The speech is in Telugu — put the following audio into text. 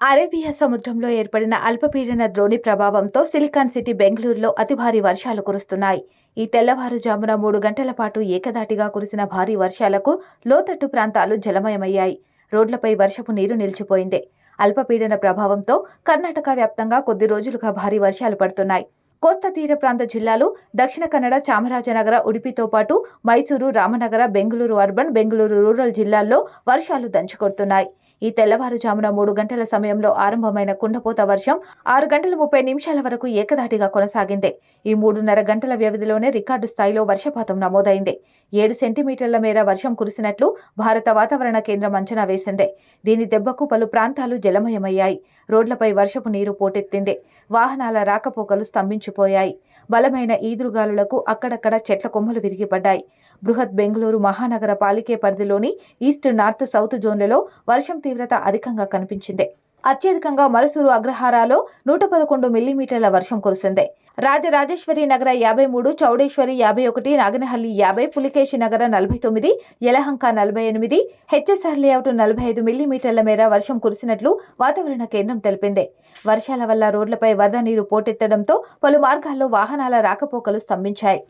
అరేబియా సముద్రంలో ఏర్పడిన అల్పపీడన ద్రోణి ప్రభావంతో సిలికాన్ సిటీ బెంగళూరులో అతి భారీ వర్షాలు కురుస్తున్నాయి. ఈ తెల్లవారుజామున మూడు గంటల పాటు ఏకదాటిగా కురిసిన భారీ వర్షాలకు లోతట్టు ప్రాంతాలు జలమయమయ్యాయి. రోడ్లపై వర్షపు నీరు నిలిచిపోయింది. అల్పపీడన ప్రభావంతో కర్ణాటక వ్యాప్తంగా కొద్ది రోజులుగా భారీ వర్షాలు పడుతున్నాయి. కోస్తా తీర ప్రాంత జిల్లాలు దక్షిణ కన్నడ చామరాజనగర ఉడిపితో పాటు మైసూరు రామనగర బెంగళూరు అర్బన్ బెంగళూరు రూరల్ జిల్లాల్లో వర్షాలు దంచుకొడుతున్నాయి. ఈ తెల్లవారుజామున మూడు గంటల సమయంలో ఆరంభమైన కుండపోత వర్షం ఆరు గంటల ముప్పై నిమిషాల వరకు ఏకధాటిగా కొనసాగింది. ఈ మూడున్నర గంటల వ్యవధిలోనే రికార్డు స్థాయిలో వర్షపాతం నమోదైంది. ఏడు సెంటీమీటర్ల మేర వర్షం కురిసినట్లు భారత వాతావరణ కేంద్రం అంచనా వేసింది. దీని దెబ్బకు పలు ప్రాంతాలు జలమయమయ్యాయి. రోడ్లపై వర్షపు నీరు పోటెత్తింది. వాహనాల రాకపోకలు స్తంభించిపోయాయి. బలమైన ఈదురుగాలులకు అక్కడక్కడ చెట్ల కొమ్మలు విరిగిపడ్డాయి. బృహత్ బెంగళూరు మహానగర పాలికే పరిధిలోని ఈస్ట్ నార్త్ సౌత్ జోన్లలో వర్షం తీవ్రత అధికంగా కనిపించింది. అత్యధికంగా మరుసూరు అగ్రహారాలో నూట పదకొండు మిల్లీమీటర్ల వర్షం కురిసింది. రాజరాజేశ్వరి నగర యాభై మూడు చౌడేశ్వరి యాభై ఒకటి నాగనహల్లి యాభై పులికేశి నగర నలభై తొమ్మిది యలహంక నలభై ఎనిమిది హెచ్ఎస్ఆర్ లేఅవుట్ నలభై ఐదు మిల్లీమీటర్ల మేర వర్షం కురిసినట్లు వాతావరణ కేంద్రం తెలిపింది. వర్షాల వల్ల రోడ్లపై వరద నీరు పోటెత్తడంతో పలు మార్గాల్లో వాహనాల రాకపోకలు స్తంభించాయి.